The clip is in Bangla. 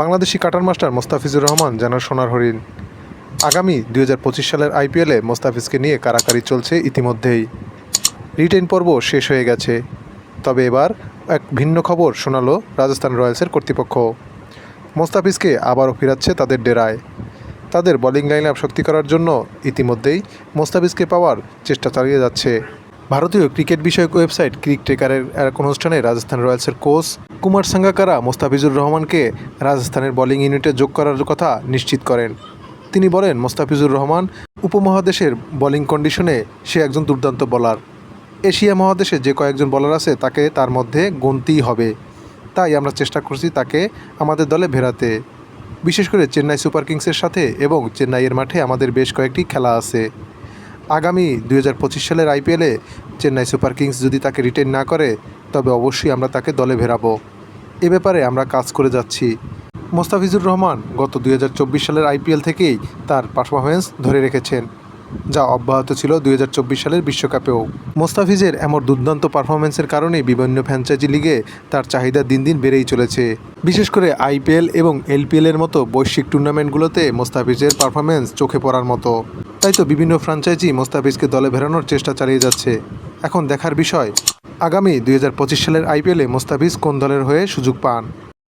বাংলাদেশি কাটার মাস্টার মোস্তাফিজুর রহমান জানার সোনার হরিণ। আগামী দুই হাজার পঁচিশ সালের আইপিএলে মোস্তাফিজকে নিয়ে কারাকারি চলছে ইতিমধ্যেই। রিটেন পর্ব শেষ হয়ে গেছে। তবে এবার এক ভিন্ন খবর শোনালো রাজস্থান রয়্যালসের কর্তৃপক্ষ। মোস্তাফিজকে আবারও ফিরাচ্ছে তাদের ডেরায়। তাদের বোলিং লাইন আপ শক্তি করার জন্য ইতিমধ্যেই মোস্তাফিজকে পাওয়ার চেষ্টা চালিয়ে যাচ্ছে। ভারতীয় ক্রিকেট বিষয়ক ওয়েবসাইট ক্রিক টেকারের এক অনুষ্ঠানে রাজস্থান রয়্যালসের কোচ কুমার সাঙ্গাকারা মোস্তাফিজুর রহমানকে রাজস্থানের বোলিং ইউনিটে যোগ করার কথা নিশ্চিত করেন। তিনি বলেন, মোস্তাফিজুর রহমান উপমহাদেশের বোলিং কন্ডিশনে সে একজন দুর্দান্ত বোলার। এশিয়া মহাদেশে যে কয়েকজন বোলার আছে, তাকে তার মধ্যে গণতেই হবে। তাই আমরা চেষ্টা করছি তাকে আমাদের দলে ভেরাতে। বিশেষ করে চেন্নাই সুপার কিংসের সাথে এবং চেন্নাইয়ের মাঠে আমাদের বেশ কয়েকটি খেলা আছে। আগামী দু হাজার পঁচিশ সালের আইপিএলে চেন্নাই সুপার কিংস যদি তাকে রিটেন না করে, তবে অবশ্যই আমরা তাকে দলে ভেরাবো। এ ব্যাপারে আমরা কাজ করে যাচ্ছি। মোস্তাফিজুর রহমান গত দুই হাজার চব্বিশ সালের আইপিএল থেকেই তার পারফরমেন্স ধরে রেখেছেন, যা অব্যাহত ছিল দুই হাজার চব্বিশ সালের বিশ্বকাপেও। মোস্তাফিজের এমন দুর্দান্ত পারফরমেন্সের কারণে বিভিন্ন ফ্র্যাঞ্চাইজি লিগে তার চাহিদা দিন দিন বেড়েই চলেছে। বিশেষ করে আইপিএল এবং এলপিএল এর মতো বৈশ্বিক টুর্নামেন্টগুলোতে মোস্তাফিজের পারফরমেন্স চোখে পড়ার মতো। তাই তো বিভিন্ন ফ্র্যাঞ্চাইজি মোস্তাফিজকে দলে ভেড়ানোর চেষ্টা চালিয়ে যাচ্ছে। এখন দেখার বিষয় আগামী দুই হাজার পঁচিশ সালের আইপিএলে মোস্তাফিজ কোন দলের হয়ে সুযোগ পান?